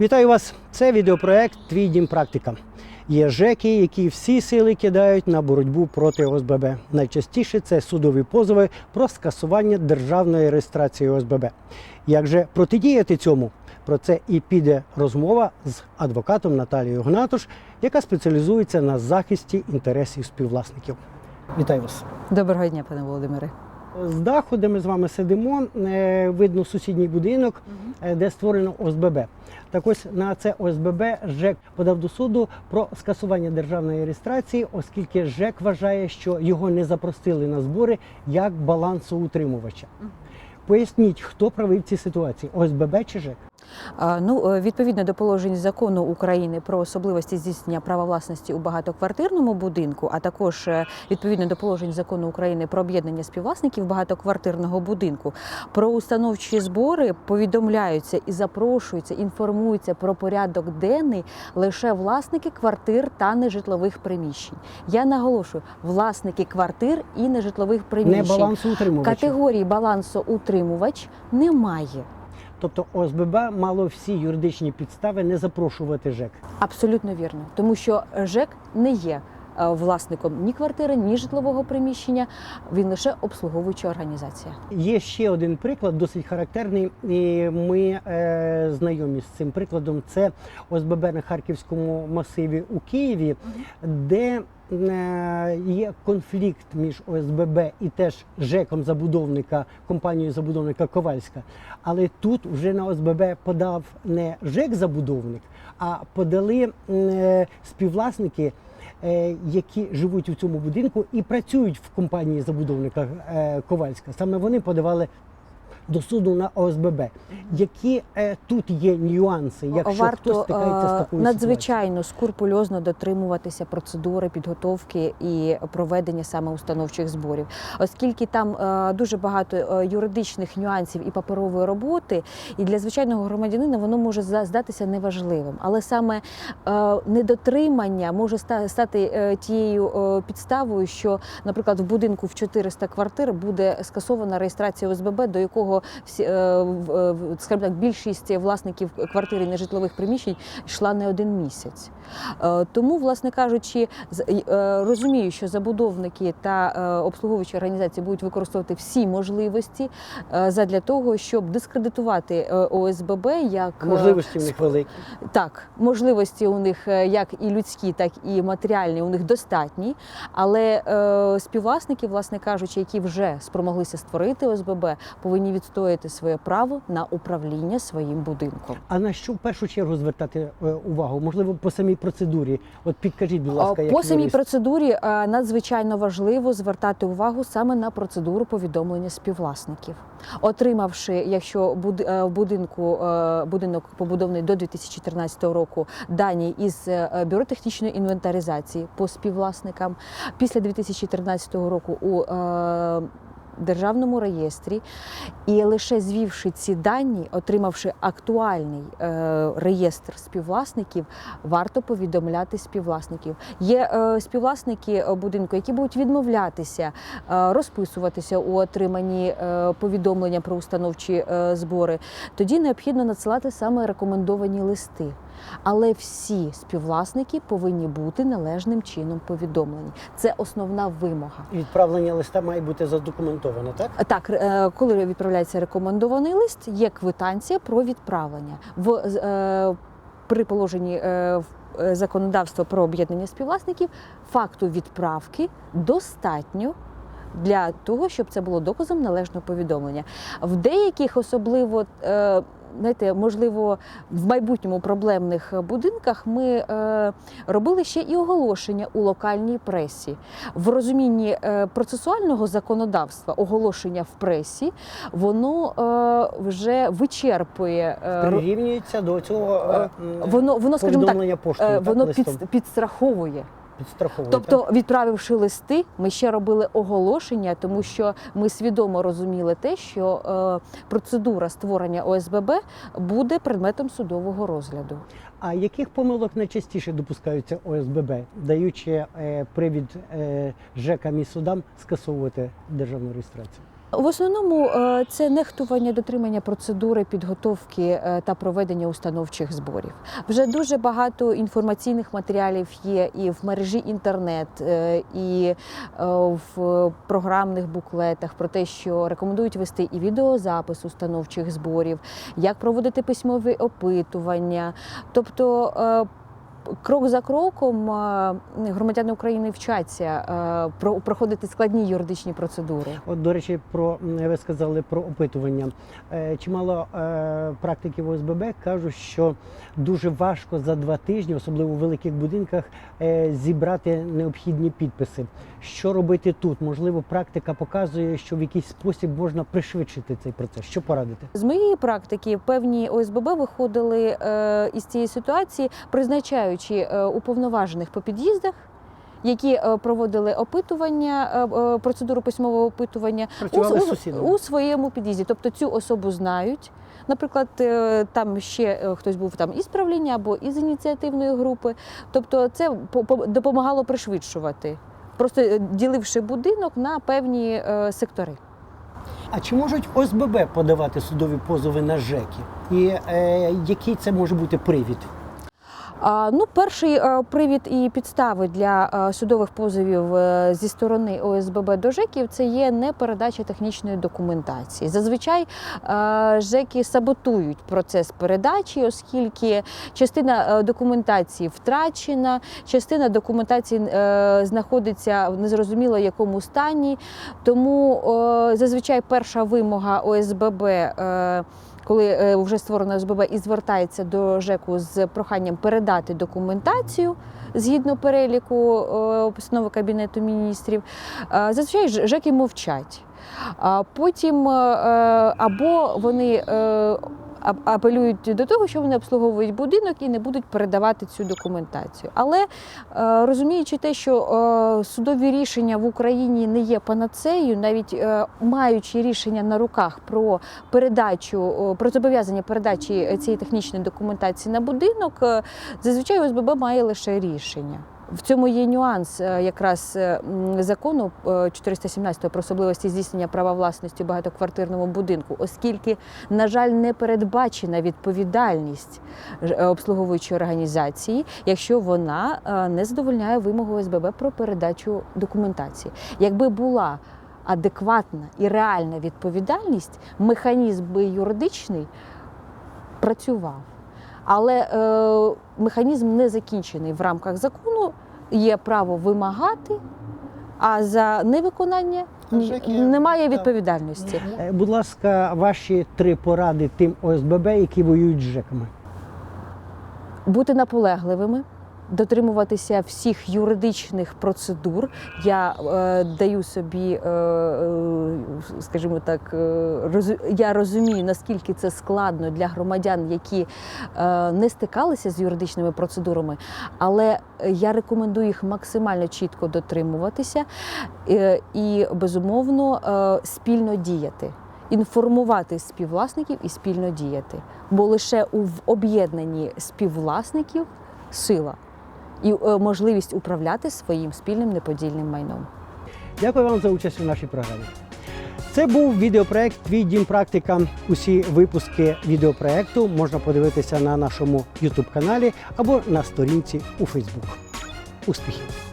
Вітаю вас! Це відеопроект Твій дім практика. Є ЖЕКи, які всі сили кидають на боротьбу проти ОСББ. Найчастіше це судові позови про скасування державної реєстрації ОСББ. Як же протидіяти цьому? Про це і піде розмова з адвокатом Наталією Гнатуш, яка спеціалізується на захисті інтересів співвласників. Вітаю вас! Доброго дня, пане Володимире. З даху, де ми з вами сидимо, е, видно сусідній будинок, е, де створено ОСББ. Так ось на це ОСББ ЖЕК подав до суду про скасування державної реєстрації, оскільки ЖЕК вважає, що його не запросили на збори як балансоутримувача. Поясніть, хто правив ці ситуації ОСББ чи ЖЕК? Ну, е, відповідно до положень закону України про особливості здійснення права власності у багатоквартирному будинку, а також е, відповідно до положень закону України про об'єднання співвласників багатоквартирного будинку, про установчі збори повідомляються і запрошуються, інформуються про порядок денний лише власники квартир та нежитлових приміщень. Я наголошую, власники квартир і нежитлових Не приміщень. балансоутримувача. Категорії балансоутримувач немає. Тобто ОСББ мало всі юридичні підстави не запрошувати ЖЕК. Абсолютно вірно, тому що ЖЕК не є власником ні квартири, ні житлового приміщення. Він лише обслуговуюча організація. Є ще один приклад, досить характерний. І ми е, знайомі з цим прикладом. Це ОСББ на Харківському масиві у Києві, де е, є конфлікт між ОСББ і теж ЖЕКом забудовника, компанією забудовника Ковальська. Але тут вже на ОСББ подав не ЖЕК-забудовник, а подали е, співвласники. Е, Які живуть у цьому будинку і працюють в компанії забудовника е, Ковальська. Саме вони подавали до суду на ОСББ. Які е, тут є нюанси, якщо хтось стикається з е, такою надзвичайно скрупульозно дотримуватися процедури підготовки і проведення саме установчих зборів, оскільки там е, дуже багато е, юридичних нюансів і паперової роботи, і для звичайного громадянина воно може здатися неважливим. Але саме е, недотримання може стати е, тією е, підставою, що, наприклад, в будинку в 400 квартир буде скасована реєстрація ОСББ, до якого всі, е, скажімо так, більшість власників квартир і нежитлових приміщень йшла не один місяць. Е, Тому, власне кажучи, е, розумію, що забудовники та обслуговуючі організації будуть використовувати всі можливості задля того, щоб дискредитувати ОСББ як можливості в них великі. так, можливості у них як і людські, так і матеріальні, у них достатні. Але співвласники, власне кажучи, які вже спромоглися створити ОСББ, повинні відстояти своє право на управління своїм будинком. А на що в першу чергу звертати е, увагу? Можливо, по самій процедурі. От підкажіть, будь ласка, як По самій юрист. процедурі е, надзвичайно важливо звертати увагу саме на процедуру повідомлення співвласників, отримавши, якщо е, в будинку е, будинок побудований до 2014 року, дані із е, бюро технічної інвентаризації по співвласникам, після 2013 року у е, Державному реєстрі, і лише звівши ці дані, отримавши актуальний е, реєстр співвласників, варто повідомляти співвласників. Є е, співвласники е, будинку, які будуть відмовлятися розписуватися у отриманні повідомлення про установчі збори. Тоді необхідно надсилати саме рекомендовані листи. Але всі співвласники повинні бути належним чином повідомлені. Це основна вимога. відправлення листа має бути задокументоване, так? Так, е, коли відправляється рекомендований лист, є квитанція про відправлення. В е, при положенні е, в- законодавства про об'єднання співвласників факту відправки достатньо. Для того щоб це було доказом належного повідомлення, в деяких особливо е, знаєте, можливо, в майбутньому проблемних будинках ми е, робили ще і оголошення у локальній пресі. В розумінні е, процесуального законодавства оголошення в пресі воно е, вже вичерпує Прирівнюється до цього воно, воно скажімо так, поштою, так, воно листом? під, підстраховує. Підстраховує. Тобто, відправивши листи, ми ще робили оголошення, тому що ми свідомо розуміли те, що е, процедура створення ОСББ буде предметом судового розгляду. А яких помилок найчастіше допускаються ОСББ, даючи е, привід е, ЖЕКам і судам скасовувати державну реєстрацію? В основному е, це нехтування дотримання процедури підготовки е, та проведення установчих зборів. Вже дуже багато інформаційних матеріалів є і в мережі інтернет, е, і в програмних буклетах про те, що рекомендують вести і відеозапис установчих зборів, як проводити письмові опитування. Тобто Крок за кроком е, громадяни України вчаться е, про- проходити складні юридичні процедури. От, до речі, про ви сказали про опитування. Е, Чимало практиків ОСББ кажуть, що дуже важко за два тижні, особливо в великих будинках, зібрати необхідні підписи. Що робити тут? Можливо, практика показує, що в якийсь спосіб можна пришвидшити цей процес. Що порадити? З моєї практики певні ОСББ виходили із цієї ситуації, призначаючи е, уповноважених по під'їздах. Які е, проводили опитування, е, процедуру письмового опитування Працювали у, з у своєму під'їзді. Тобто цю особу знають. Наприклад, там ще хтось був там із правління або із ініціативної групи. Тобто, це по- по- допомагало пришвидшувати, просто діливши будинок на певні сектори. А чи можуть ОСББ подавати судові позови на ЖЕКи? І е, який це може бути привід? Ну, перший е, привід і підстави для е, судових позовів е, зі сторони ОСББ до ЖЕКів це є непередача технічної документації. Зазвичай ЖЕКи саботують процес передачі, оскільки частина документації втрачена, частина документації знаходиться в незрозуміло якому стані. Тому зазвичай перша вимога ОСББ. Коли е, вже створена ОСББ і звертається до ЖЕКу з проханням передати документацію згідно переліку е, постанови Кабінету міністрів, е, зазвичай ЖЕКи мовчать. Потім або вони апелюють до того, що вони обслуговують будинок і не будуть передавати цю документацію. Але е, розуміючи те, що е, судові рішення в Україні не є панацеєю, навіть е, маючи рішення на руках про передачу, про зобов'язання передачі цієї технічної документації на будинок, зазвичай ОСББ має лише рішення. В цьому є нюанс е, якраз е, закону е, 417 про особливості здійснення права власності у багатоквартирному будинку, оскільки, на жаль, не передбачена відповідальність е, обслуговуючої організації, якщо вона е, не задовольняє вимогу ОСББ про передачу документації. Якби була адекватна і реальна відповідальність, механізм би юридичний працював. Але е, механізм не закінчений в рамках закону. Є право вимагати, а за невиконання немає відповідальності. Е, Будь ласка, ваші три поради тим ОСББ, які воюють з ЖЕКами. Бути наполегливими. Дотримуватися всіх юридичних процедур. Я е, даю собі, е, е, скажімо так, е, розу- я розумію, наскільки це складно для громадян, які е, не стикалися з юридичними процедурами, але я рекомендую їх максимально чітко дотримуватися е, і, безумовно, е, спільно діяти. Інформувати співвласників і спільно діяти, бо лише у об'єднанні співвласників сила і е, можливість управляти своїм спільним неподільним майном. Дякую вам за участь у нашій програмі. Це був відеопроект Твій дім практика. Усі випуски відеопроекту можна подивитися на нашому YouTube каналі або на сторінці у Facebook. Успіхів!